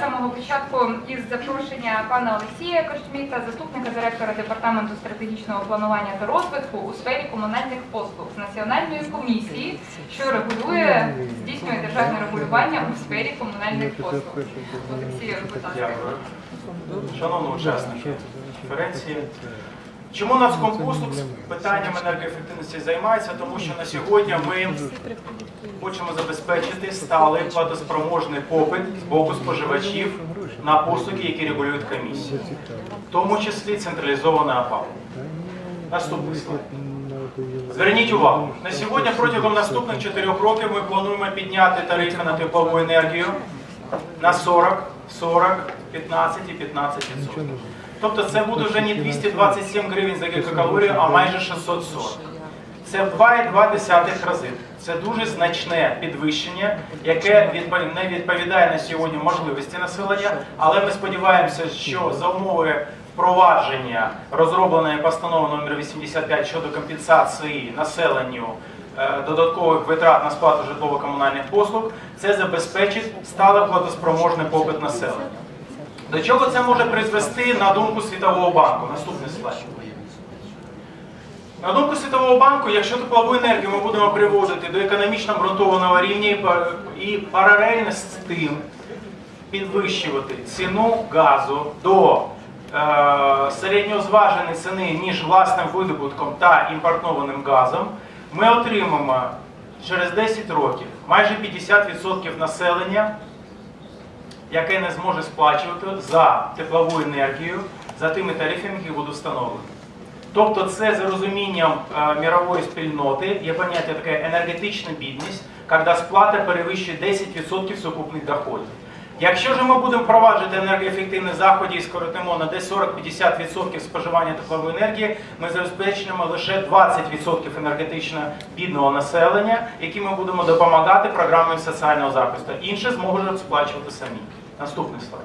Самого початку із запрошення пана Олексія Кошміта, заступника директора департаменту стратегічного планування та розвитку у сфері комунальних послуг з національної комісії, що регулює здійснює державне регулювання у сфері комунальних послуг. Олексію, будь ласка. Шановні учасники конференції. Чому Нацкомпослуг з питанням енергоефективності займається? Тому що на сьогодні ми хочемо забезпечити сталий платоспроможний попит з боку споживачів на послуги, які регулюють комісії, в тому числі централізоване опалення. Наступний слайд. Зверніть увагу, на сьогодні протягом наступних 4 років ми плануємо підняти тарифи на теплову енергію на 40, 40, 15 і 15 Тобто це буде вже не 227 гривень за гігакалорію, а майже 640. Це в 2,2 рази. Це дуже значне підвищення, яке не відповідає на сьогодні можливості населення, але ми сподіваємося, що за умови впровадження розробленої постанови номер 85 щодо компенсації населенню е, додаткових витрат на сплату житлово-комунальних послуг, це забезпечить сталий платоспроможний попит населення. До чого це може призвести на думку Світового банку? Наступний слайд. На думку Світового банку, якщо теплову енергію ми будемо приводити до економічно обґрунтованого рівня і паралельно з тим підвищувати ціну газу до е, середньозваженої ціни, ніж власним видобутком та імпортованим газом, ми отримаємо через 10 років майже 50% населення яке не зможе сплачувати за теплову енергію за тими тарифами, які будуть встановлені. Тобто це за розумінням е, мірової спільноти є поняття таке енергетична бідність, коли сплата перевищує 10% сукупних доходів. Якщо ж ми будемо впроваджувати енергоефективні заходи і скоротимо на десь 40-50% споживання теплової енергії, ми забезпечимо лише 20% енергетично бідного населення, яким ми будемо допомагати програмам соціального захисту. Інше зможуть сплачувати самі. Наступний слайд.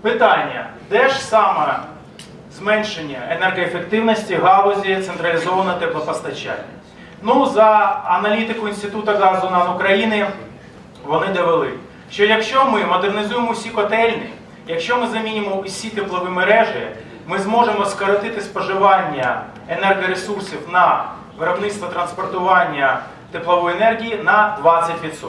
Питання: де ж саме зменшення енергоефективності галузі централізованого теплопостачання? Ну, за аналітику Інституту газу НАН України вони довели, що якщо ми модернізуємо всі котельні, якщо ми замінимо усі теплові мережі, ми зможемо скоротити споживання енергоресурсів на виробництво транспортування теплової енергії на 20%.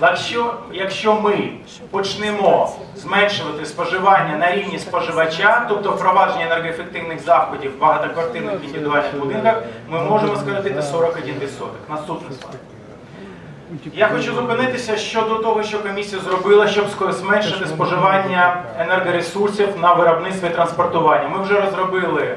Якщо, якщо ми почнемо зменшувати споживання на рівні споживача, тобто впровадження енергоефективних заходів в багатоквартирних індивідуальних будинках, ми можемо скоротити 41%. Наступний слайд. Я хочу зупинитися щодо того, що комісія зробила, щоб зменшити споживання енергоресурсів на виробництво і транспортування. Ми вже розробили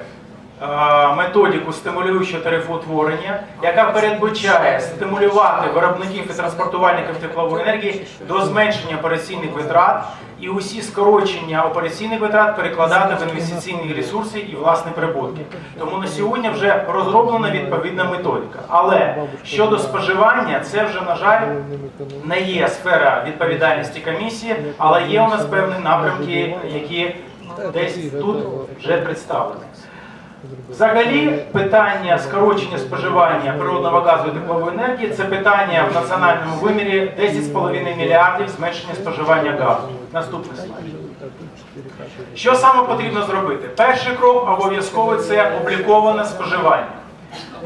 методику стимулюючого тарифоутворення, яка передбачає стимулювати виробників і транспортувальників теплової енергії до зменшення операційних витрат і усі скорочення операційних витрат перекладати в інвестиційні ресурси і власні прибутки. Тому на сьогодні вже розроблена відповідна методика. Але щодо споживання, це вже на жаль не є сфера відповідальності комісії, але є у нас певні напрямки, які десь тут вже представлені. Взагалі, питання скорочення споживання природного газу і теплової енергії це питання в національному вимірі 10,5 мільярдів зменшення споживання газу. Наступний слайд. Що саме потрібно зробити? Перший крок обов'язково це обліковане споживання.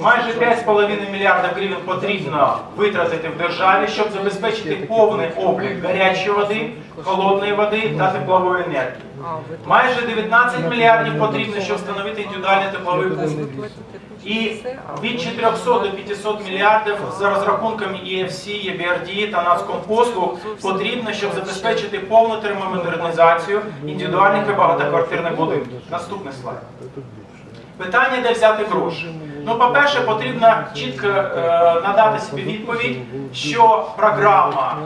Майже 5,5 мільярдів гривень потрібно витратити в державі, щоб забезпечити повний облік гарячої води, холодної води та теплової енергії. Майже 19 мільярдів потрібно, щоб встановити індивідуальний тепловий пункт. І від 400 до 500 мільярдів за розрахунками EFC, EBRD та Нацкомпослуг потрібно, щоб забезпечити повну термомодернізацію індивідуальних і багатоквартирних будинків. Наступний слайд. Питання, де взяти гроші. Ну, по-перше, потрібно чітко е, надати собі відповідь, що програма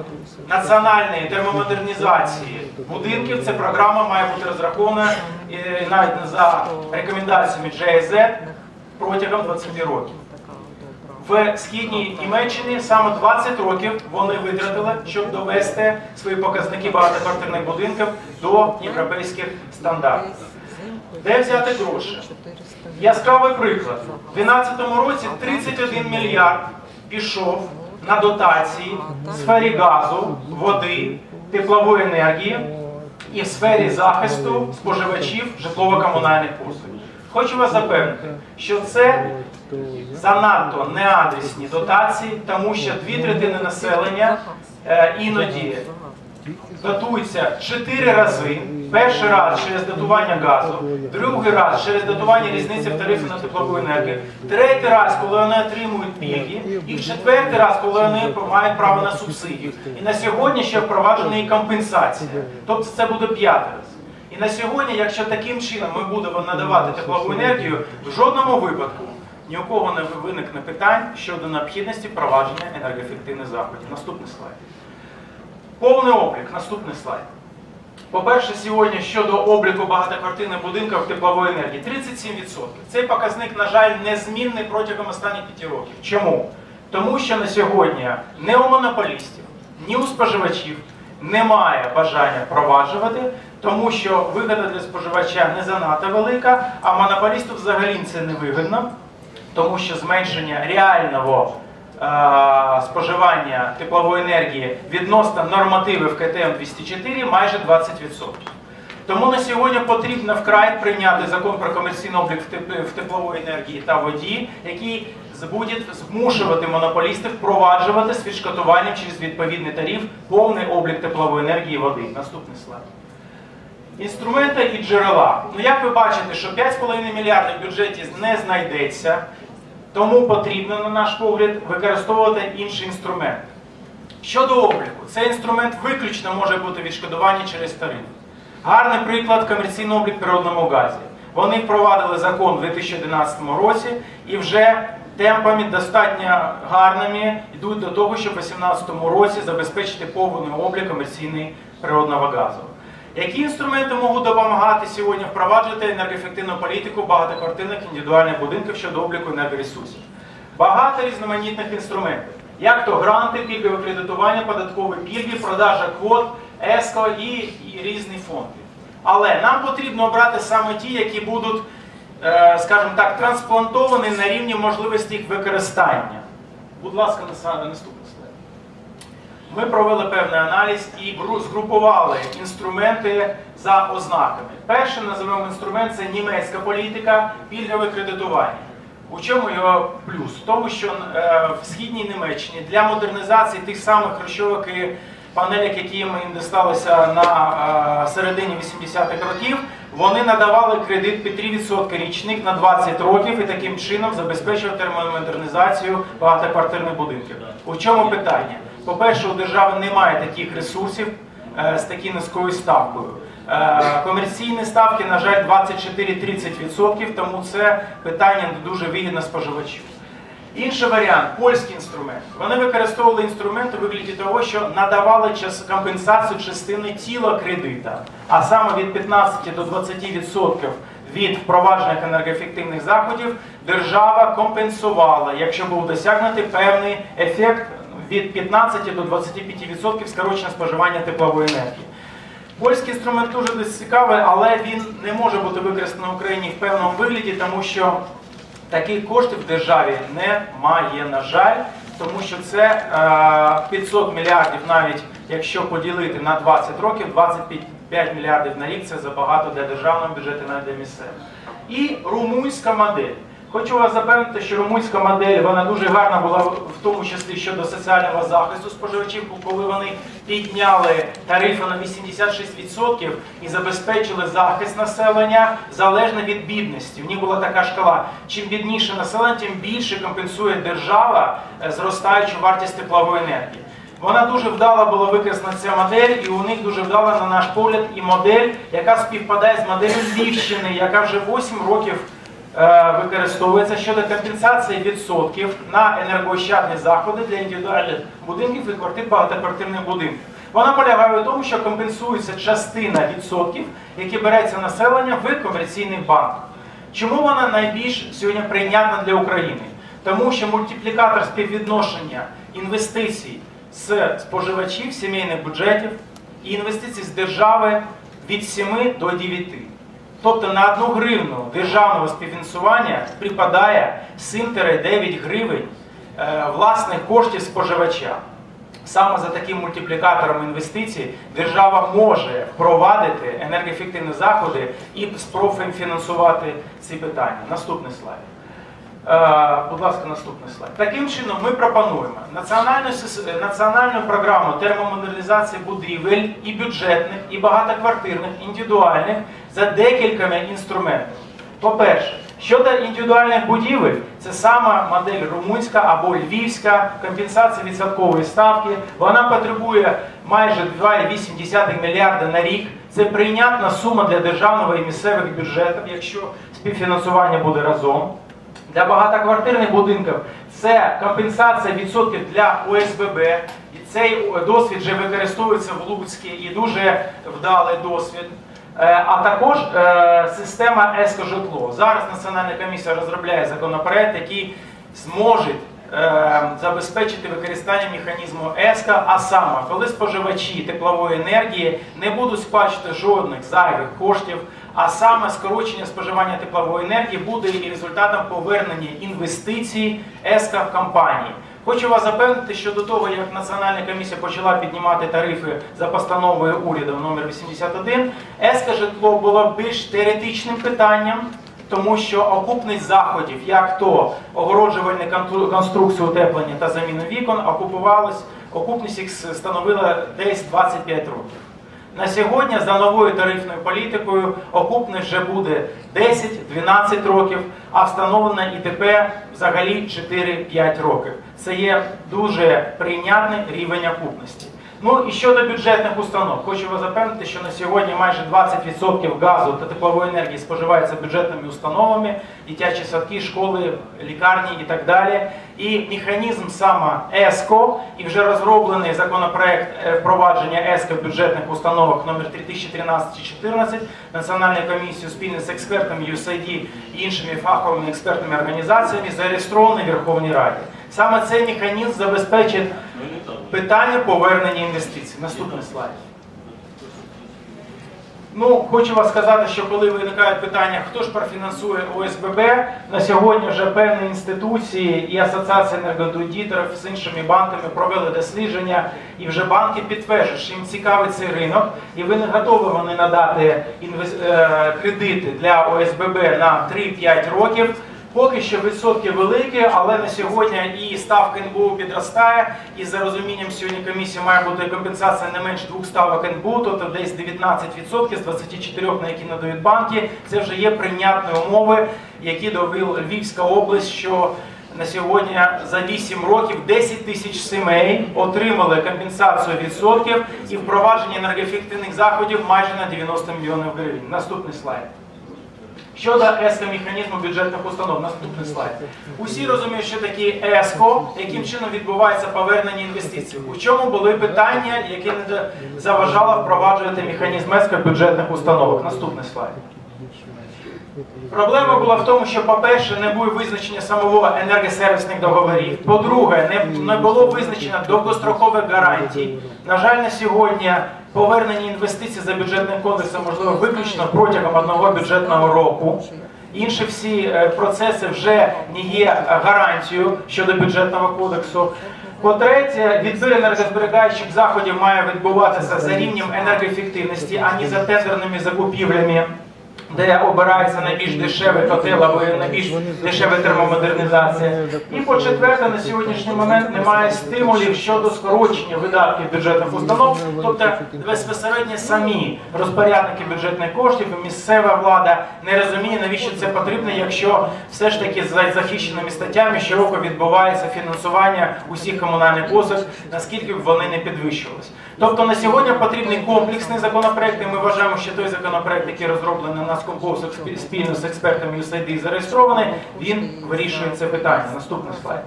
національної термомодернізації будинків, ця програма має бути розрахована е, навіть за рекомендаціями GIZ протягом 20 років. В східній Німеччині саме 20 років вони витратили, щоб довести свої показники багатоквартирних будинків до європейських стандартів. Де взяти гроші? Яскравий приклад. У 2012 році 31 мільярд пішов на дотації в сфері газу, води, теплової енергії і в сфері захисту споживачів житлово-комунальних послуг. Хочу вас запевнити, що це занадто неадресні дотації, тому що дві третини населення е, іноді датуються чотири рази. Перший раз через датування газу, другий раз через датування різниці в тарифі на теплову енергію, третій раз, коли вони отримують пільги, і четвертий раз, коли вони мають право на субсидію. І на сьогодні ще впроваджена і компенсація. Тобто це буде п'ятий раз. І на сьогодні, якщо таким чином ми будемо надавати теплову енергію, в жодному випадку ні у кого не виникне питань щодо необхідності впровадження енергоефективних заходів. Наступний слайд. Повний облік. Наступний слайд. По-перше, сьогодні щодо обліку багатоквартирних будинків теплової енергії 37%. Цей показник, на жаль, незмінний протягом останніх 5 років. Чому? Тому що на сьогодні ні у монополістів, ні у споживачів немає бажання впроваджувати, тому що вигода для споживача не занадто велика, а монополісту взагалі це не вигідно, тому що зменшення реального споживання теплової енергії відносно нормативів КТМ 204 майже 20%. Тому на сьогодні потрібно вкрай прийняти закон про комерційний облік в теплової енергії та воді, який буде змушувати монополістів впроваджувати з відшкодуванням через відповідний тариф повний облік теплової енергії і води. Наступний слайд. Інструменти і джерела. Ну як ви бачите, що 5,5 мільярдів в бюджеті не знайдеться, тому потрібно, на наш погляд, використовувати інший інструмент. Щодо обліку, цей інструмент виключно може бути відшкодування через тариф. Гарний приклад комерційний облік природному газі. Вони впровадили закон у 2011 році і вже темпами достатньо гарними йдуть до того, щоб у 2018 році забезпечити повний облік комерційний природного газу. Які інструменти можуть допомагати сьогодні впроваджувати енергоефективну політику багатоквартирних індивідуальних будинків щодо обліку енергоресурсів? Багато різноманітних інструментів, як то гранти, пільгове кредитування, податкові пільги, продажа квот, ЕСКО і, і різні фонди. Але нам потрібно обрати саме ті, які будуть, е, скажімо так, трансплантовані на рівні можливості їх використання. Будь ласка, на наступний слайд. Ми провели певний аналіз і гру- згрупували інструменти за ознаками. Перший називаємо інструмент це німецька політика, пільгове кредитування. У чому його плюс? В тому, що е, в східній Німеччині для модернізації тих самих хрущовок і панелек, які їм дісталися на е, середині 80-х років, вони надавали кредит під 3% річних на 20 років і таким чином забезпечували термомодернізацію багатоквартирних будинків. У чому питання? По-перше, у держави немає таких ресурсів е, з такою низькою ставкою. Е, Комерційні ставки, на жаль, 24-30%, тому це питання дуже вигідно споживачу. Інший варіант польський інструмент. Вони використовували інструмент у вигляді того, що надавали компенсацію частини тіла кредита, а саме від 15 до 20% від впроваджених енергоефективних заходів держава компенсувала, якщо був досягнутий певний ефект від 15 до 25% скорочення споживання теплової енергії. Польський інструмент дуже досить цікавий, але він не може бути використаний в Україні в певному вигляді, тому що таких коштів в державі немає, на жаль, тому що це е, 500 мільярдів, навіть якщо поділити на 20 років, 25 мільярдів на рік це забагато для державного бюджету, навіть для місцевого. І румунська модель. Хочу вас запевнити, що румунська модель вона дуже гарна була в тому числі щодо соціального захисту споживачів, коли вони підняли тарифи на 86% і забезпечили захист населення залежно від бідності. В них була така шкала. Чим бідніше населення, тим більше компенсує держава е, зростаючу вартість теплової енергії. Вона дуже вдало була використана ця модель, і у них дуже вдала, на наш погляд, і модель, яка співпадає з моделлю Львівщини, яка вже 8 років використовується щодо компенсації відсотків на енергоощадні заходи для індивідуальних будинків і квартир багатоквартирних будинків. Вона полягає в тому, що компенсується частина відсотків, які береться населення в комерційних банках. Чому вона найбільш сьогодні прийнятна для України? Тому що мультиплікатор співвідношення інвестицій з споживачів сімейних бюджетів і інвестицій з держави від 7 до 9. Тобто на одну гривну державного співфінансування припадає 7-9 гривень е, власних коштів споживача. Саме за таким мультиплікатором інвестицій держава може впровадити енергоефективні заходи і спрофінансувати ці питання. Наступний слайд. Е, Будь ласка, наступний слайд. Таким чином, ми пропонуємо національну, національну програму термомодернізації будівель і бюджетних, і багатоквартирних, індивідуальних за декількома інструментами. По-перше, щодо індивідуальних будівель, це сама модель румунська або львівська, компенсація відсоткової ставки. Вона потребує майже 2,8 мільярда на рік. Це прийнятна сума для державного і місцевих бюджетів, якщо співфінансування буде разом. Для багатоквартирних будинків це компенсація відсотків для ОСББ. І цей досвід вже використовується в Луцькі і дуже вдалий досвід. Е, А також е, система «Ескожитло». Зараз Національна комісія розробляє законопроект, який зможе е, забезпечити використання механізму ЕСКО, а саме, коли споживачі теплової енергії не будуть сплачувати жодних зайвих коштів, а саме скорочення споживання теплової енергії буде і результатом повернення інвестицій ЕСКО в компанії. Хочу вас запевнити, що до того, як Національна комісія почала піднімати тарифи за постановою уряду номер 81, ЕСКА житло було більш теоретичним питанням, тому що окупність заходів, як то огороджувальні конструкції утеплення та заміну вікон, окупувалась, окупність їх становила десь 25 років. На сьогодні за новою тарифною політикою окупність вже буде 10-12 років, а встановлена ІТП взагалі 4-5 років. Це є дуже прийнятний рівень окупності. Ну і щодо бюджетних установ, хочу вас запевнити, що на сьогодні майже 20% газу та теплової енергії споживається бюджетними установами, дитячі садки, школи, лікарні і так далі. І механізм саме ЕСКО, і вже розроблений законопроект е, впровадження ЕСКО в бюджетних установах номер 3013-14 Національною комісією спільно з експертами USAID і іншими фаховими експертними організаціями зареєстрований в Верховній Раді. Саме цей механізм забезпечить питання повернення інвестицій. Наступний слайд. Ну, хочу вам сказати, що коли виникають питання, хто ж профінансує ОСББ, на сьогодні вже певні інституції і асоціація енергоаудиторів з іншими банками провели дослідження, і вже банки підтверджують, що їм цікавий цей ринок, і ви не готові вони надати інвес- е, кредити для ОСББ на 3-5 років. Поки що відсотки великі, але на сьогодні і ставка НБУ підростає. І за розумінням сьогодні комісії має бути компенсація не менше двох ставок НБУ, тобто десь 19% з 24, на які надають банки. Це вже є прийнятні умови, які довів Львівська область, що на сьогодні за 8 років 10 тисяч сімей отримали компенсацію відсотків і впровадження енергоефективних заходів майже на 90 мільйонів гривень. Наступний слайд. Щодо ЕСКО механізму бюджетних установ, наступний слайд. Усі розуміють, що таке ЕСКО, яким чином відбувається повернення інвестицій. У чому були питання, які не заважало впроваджувати механізм ЕСКО бюджетних установах. Наступний слайд. Проблема була в тому, що, по-перше, не було визначення самого енергосервісних договорів. По-друге, не було визначено довгострокових гарантій. На жаль, на сьогодні повернення інвестицій за бюджетним кодексом можливо виключно протягом одного бюджетного року. Інші всі е, процеси вже не є гарантією щодо бюджетного кодексу. По-третє, відбір енергозберігаючих заходів має відбуватися за рівнем енергоефективності, а не за тендерними закупівлями де обирається найбільш дешевий котел або найбільш дешева термомодернізація. І по четверте, на сьогоднішній момент немає стимулів щодо скорочення видатків бюджетних установ, тобто безпосередньо самі розпорядники бюджетних коштів і місцева влада не розуміє, навіщо це потрібно, якщо все ж таки за захищеними статтями щороку відбувається фінансування усіх комунальних послуг, наскільки б вони не підвищувалися. Тобто на сьогодні потрібний комплексний законопроект, і ми вважаємо, що той законопроект, який розроблений на Нацкомпосах спільно з експертами USAID зареєстрований, він вирішує це питання. Наступний слайд.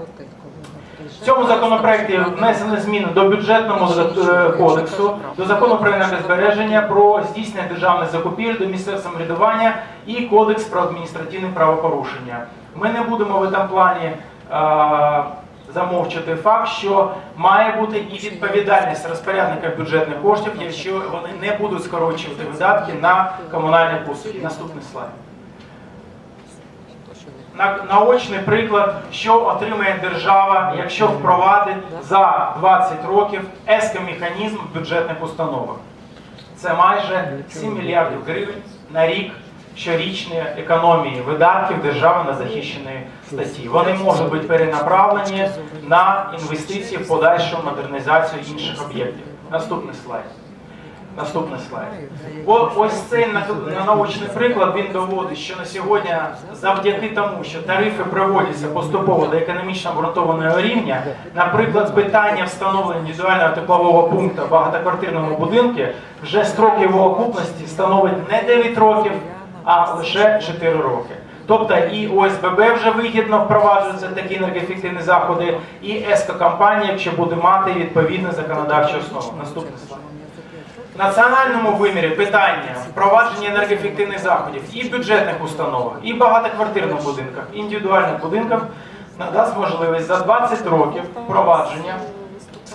В цьому законопроекті внесені зміни до бюджетного е, кодексу, до закону про енергозбереження, про здійснення державних закупівель, до місцевого самоврядування і кодекс про адміністративне правопорушення. Ми не будемо в цьому плані замовчати факт, що має бути і відповідальність розпорядника бюджетних коштів, якщо вони не будуть скорочувати видатки на комунальні послуги. Наступний слайд. на, наочний приклад, що отримає держава, якщо впровадить за 20 років ЕСКО-механізм бюджетних установах. Це майже 7 мільярдів гривень на рік щорічної економії видатків держави на захищені статті. Вони можуть бути перенаправлені на інвестиції в подальшу модернізацію інших об'єктів. Наступний слайд. Наступний слайд. О, ось цей на- на наочний приклад він доводить, що на сьогодні, завдяки тому, що тарифи приводяться поступово до економічно обґрунтованого рівня, наприклад, питання встановлення індивідуального теплового пункту в багатоквартирному будинку вже строк його окупності становить не 9 років, а лише 4 роки. Тобто і ОСББ вже вигідно впроваджуються такі енергоефективні заходи, і ЕСКО-компанія, якщо буде мати відповідну законодавчу основу. Наступний слайд. В національному вимірі питання впровадження енергоефективних заходів і в бюджетних установах, і в багатоквартирних будинках, індивідуальних будинках надасть можливість за 20 років впровадження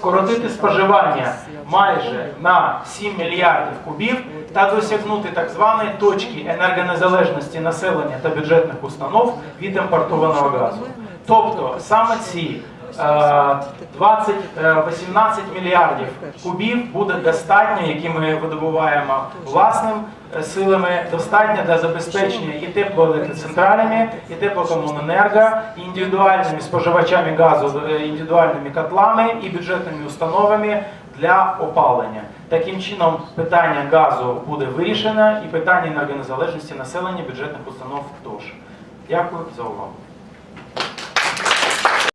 скоротити споживання майже на 7 мільярдів кубів та досягнути так званої точки енергонезалежності населення та бюджетних установ від імпортованого газу. Тобто саме ці е, 20, е, 18 мільярдів кубів буде достатньо, які ми видобуваємо власним е, силами, достатньо для забезпечення і теплоелектроцентралями, і теплокомуненерго, і індивідуальними споживачами газу, е, індивідуальними котлами і бюджетними установами для опалення. Таким чином, питання газу буде вирішено і питання енергонезалежності населення бюджетних установ теж. Дякую за увагу.